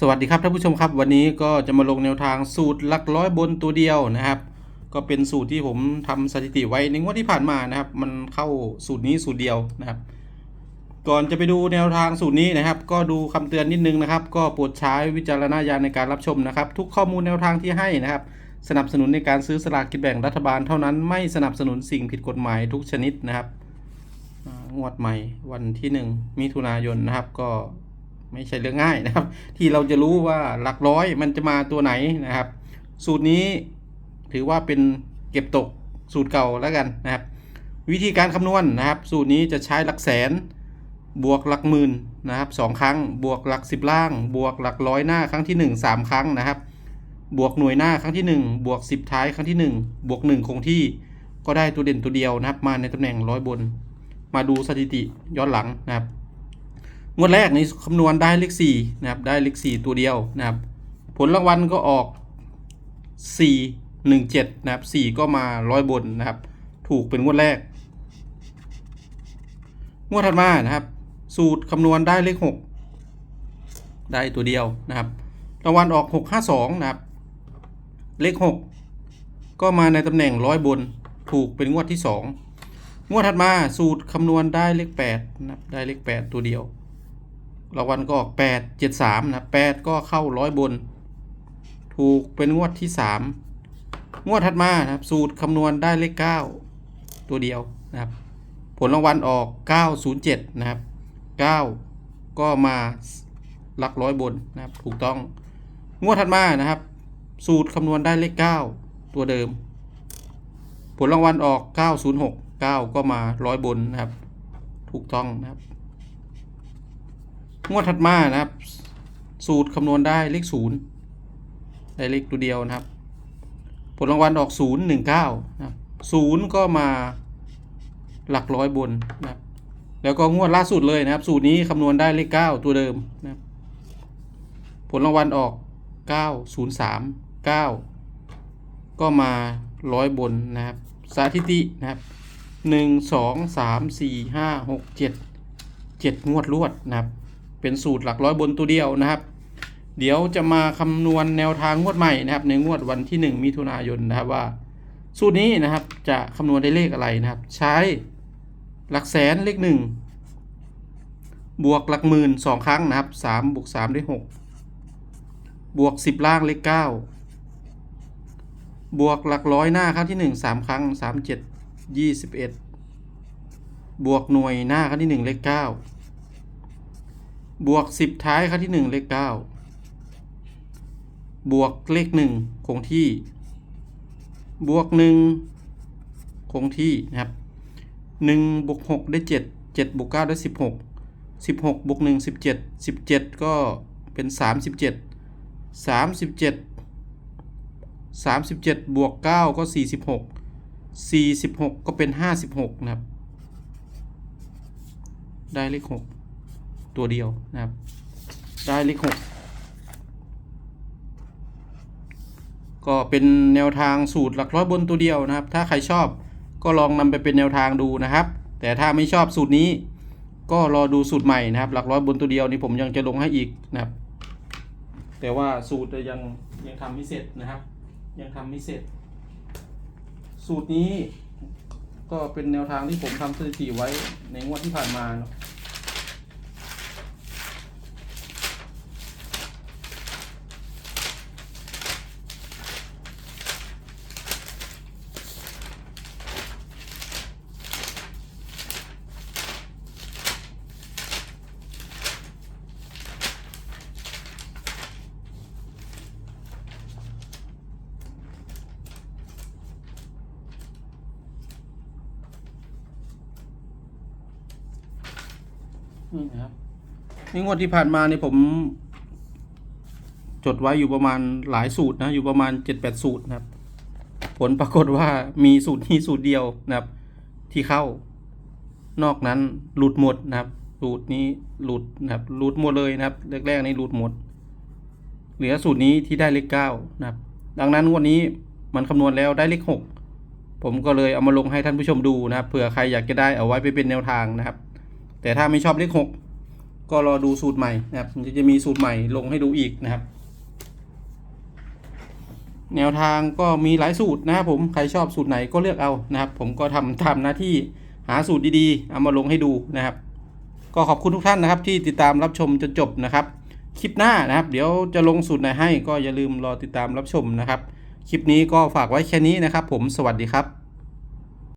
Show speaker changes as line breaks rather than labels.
สวัสดีครับท่านผู้ชมครับ วันนี้ก็จะมาลงแนวทางสูตรหลักร้อยบนตัวเดียวนะครับ ก็เป็นสูตรที่ผมทำสถิติไว้ในงวดที่ผ่านมานะครับ มันเข้าสูตรนี้สูตรเดียวนะครับ ก่อนจะไปดูแนวทางสูตรนี้นะครับ ก็ดูคำเตือนนิดนึงนะครับ ก็โปรดใช้วิจารณญาณในการรับชมนะครับ ทุกข้อมูลแนวทางที่ให้นะครับ สนับสนุนในการซื้อสลากกินแบ่งรัฐบาลเท่านั้นไม่สนับสนุนสิ่งผิดกฎหมายทุกชนิดนะครับงวดใหม่วันที่หนึ่งมิถุนายนนะครับก็ ไม่ใช่เรื่องง่ายนะครับ ที่เราจะรู้ว่าหลักร้อยมันจะมาตัวไหนนะครับ สูตรนี้ถือว่าเป็นเก็บตกสูตรเก่าแล้วกันนะครับ วิธีการคำนวณนะครับ สูตรนี้จะใช้หลักแสน บวกหลักหมื่นนะครับสองครั้ง บวกหลักสิบล่าง บวกหลักร้อยหน้าครั้งที่หนึ่งสามครั้งนะครับ บวกหน่วยหน้าครั้งที่หนึ่งบวกสิบท้ายครั้งที่หนึ่งบวกหนึ่งคงที่ก็ได้ตัวเด่นตัวเดียวนะครับ มาในตำแหน่งร้อยบน มาดูสถิติย้อนหลังนะครับ งวดแรกนี้คำนวณได้เลขสี่นะครับได้เลขสี่ตัวเดียวนะครับ ผลรางวัลก็ออกสี่หนึ่งเจ็ดนะครับสี่ก็มาร้อยบนนะครับ ถูกเป็นงวดแรก งวดถัดมานะครับ สูตรคำนวณได้เลขหกได้ตัวเดียวนะครับรางวัลออกหกห้าสองนะครับ เลขหกก็มาในตำแหน่งร้อยบนถูกเป็นงวดที่สองงวดถัดมาสูตรคำนวณได้เลขแปดนะครับได้เลขแปดตัวเดียว รางวัลก็ออกแปดเจ็ดสามนะแปดก็เข้าร้อยบน ถูกเป็นงวดที่สามงวดถัดมานะครับ สูตรคำนวณได้เลขเก้าตัวเดียวนะครับ ผลรางวัลออก907นะครับ9ก็มาหลักร้อยบนนะครับ ถูกต้อง งวดถัดมานะครับ สูตรคำนวณได้เลข9ตัวเดิม ผลรางวัลออก 906 9 ก็มาร้อยบนนะครับ ถูกต้องนะครับ งวดถัดมานะครับ สูตรคำนวณได้เลข0ได้เลขตัวเดียวนะครับ ผลรางวัลออก019นะครับ0ก็มาหลักร้อยบนนะครับแล้วก็งวดล่าสุดเลยนะครับ สูตรนี้คำนวณได้เลขเก้าตัวเดิมนะครับผลรางวัลออกเก้าศูนย์สามเก้าก็มาร้อยบนนะครับ สถิตินะครับหนึ่งสองสามสี่ห้าหกเจ็ดเจ็ดงวดรวดนะครับ เป็นสูตรหลักร้อยบนตัวเดียวนะครับ เดี๋ยวจะมาคำนวณแนวทางงวดใหม่นะครับ ในงวดวันที่หนึ่งมิถุนายนนะครับว่า สูตรนี้นะครับจะคำนวณได้เลขอะไรนะครับ ใช้หลักแสนเลขหนึ่งบวกหลักหมื่นสองครั้งนะครับสามบวกสามได้หกบวกสิบล่างเลขเก้าบวกหลักร้อยหน้าครั้งที่หนึ่งสามครั้งสามเจ็ดยี่สิบเอ็ดบวกหน่วยหน้าครั้งที่หนึ่งเลขเก้า บวกสิบท้ายครั้งที่หนึ่งเลขเก้าบวกเลขหนึ่งคงที่ บวกหนึ่งคงที่นะครับหนึ่งบวกหกได้เจ็ดเจ็ดบวกเก้าได้สิบหกสิบหกบวกหนึ่งสิบเจ็ดสิบเจ็ดก็เป็นสามสิบเจ็ดสามสิบเจ็ดสามสิบเจ็ดบวกเก้าก็สี่สิบหกสี่สิบหกก็เป็นห้าสิบหกนะครับ ได้เลขหก ตัวเดียวนะครับ ได้เลขหกก็เป็นแนวทางสูตรหลักร้อยบนตัวเดียวนะครับ ถ้าใครชอบก็ลองนำไปเป็นแนวทางดูนะครับ แต่ถ้าไม่ชอบสูตรนี้ ก็รอดูสูตรใหม่นะครับ หลักร้อยบนตัวเดียวนี่ผมยังจะลงให้อีกนะครับ แต่ว่าสูตรยังยังทำไม่เสร็จนะครับ ยังทำไม่เสร็จ สูตรนี้ก็เป็นแนวทางที่ผมทำสถิติไว้ในงวดที่ผ่านมาเนาะ นี่นะครับนี่งวดที่ผ่านมาเนี่ยผม จดไว้อยู่ประมาณหลายสูตรนะ อยู่ประมาณเจ็ดแปดสูตรนะครับ ผลปรากฏว่ามีสูตรนี้สูตรเดียวนะครับ ที่เข้านอกนั้นหลุดหมดนะครับสูตรนี้หลุดนะครับหลุดหมดเลยนะครับแรกๆนี้หลุดหมด เหลือสูตรนี้ที่ได้เลขเก้านะครับ ดังนั้นงวดนี้มันคำนวณแล้วได้เลขหกผมก็เลยเอามาลงให้ท่านผู้ชมดูนะครับเผื่อใครอยากจะได้เอาไว้ไปเป็นแนวทางนะครับ แต่ถ้าไม่ชอบเลขหกก็รอดูสูตรใหม่นะครับมันจะมีสูตรใหม่ลงให้ดูอีกนะครับ แนวทางก็มีหลายสูตรนะครับผมใครชอบสูตรไหนก็เลือกเอานะครับ ผมก็ทำทำหน้าที่หาสูตรดีๆ เอามาลงให้ดูนะครับ ก็ขอบคุณทุกท่านนะครับ ที่ติดตามรับชมจนจบนะครับ คลิปหน้านะครับ เดี๋ยวจะลงสูตรไหนให้ก็อย่าลืมรอติดตามรับชมนะครับ คลิปนี้ก็ฝากไว้แค่นี้นะครับ ผมสวัสดีครับ